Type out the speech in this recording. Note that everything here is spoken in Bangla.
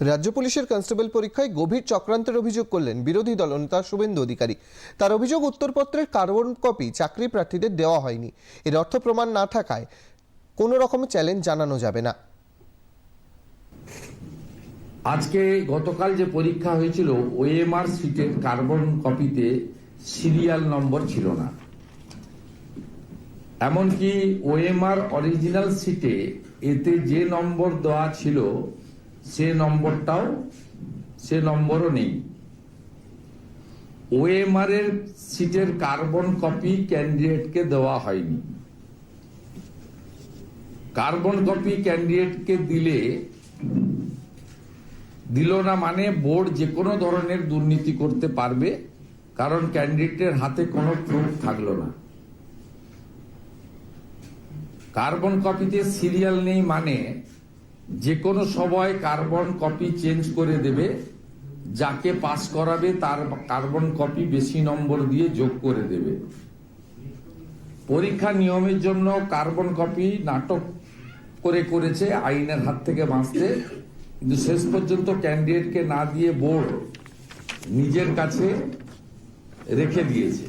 রাজ্য পুলিশের কনস্টেবল পরীক্ষায় গভীর চক্রান্তের অভিযোগ করলেন বিরোধী দলনেতা শুভেন্দু অধিকারী। তার অভিযোগ, উত্তরপত্রের কার্বন কপি চাকরি প্রার্থীদের দেওয়া হয়নি। এর অর্থ প্রমাণ না থাকায় কোনো রকম চ্যালেঞ্জ জানানো যাবে না। আজকে গতকাল যে পরীক্ষা হয়েছিল, ওএমআর সিটের কার্বন কপিতে সিরিয়াল নম্বর ছিল না। এমনকি ওএমআর অরিজিনাল সিটে এতে যে নম্বর দেওয়া ছিল সে নম্বরটাও, সে নম্বরও নেই। ওএমআর এর সিটের কার্বন কপি ক্যান্ডিডেটকে দেওয়া হয়নি। কার্বন কপি ক্যান্ডিডেটকে দিলে, দিল না মানে বোর্ড যে কোনো ধরনের দুর্নীতি করতে পারবে, কারণ ক্যান্ডিডেটের হাতে কোনো প্রুফ থাকল না। কার্বন কপিতে সিরিয়াল নেই মানে যে কোনো সময় কার্বন কপি চেঞ্জ করে দেবে, যাকে পাস করাবে তার কার্বন কপি বেশি নম্বর দিয়ে যোগ করে দেবে। পরীক্ষা নিয়মের জন্য কার্বন কপি নাটক করে করেছে, আইনের হাত থেকে বাঁচতে। কিন্তু শেষ পর্যন্ত ক্যান্ডিডেটকে না দিয়ে বোর্ড নিজের কাছে রেখে দিয়েছে।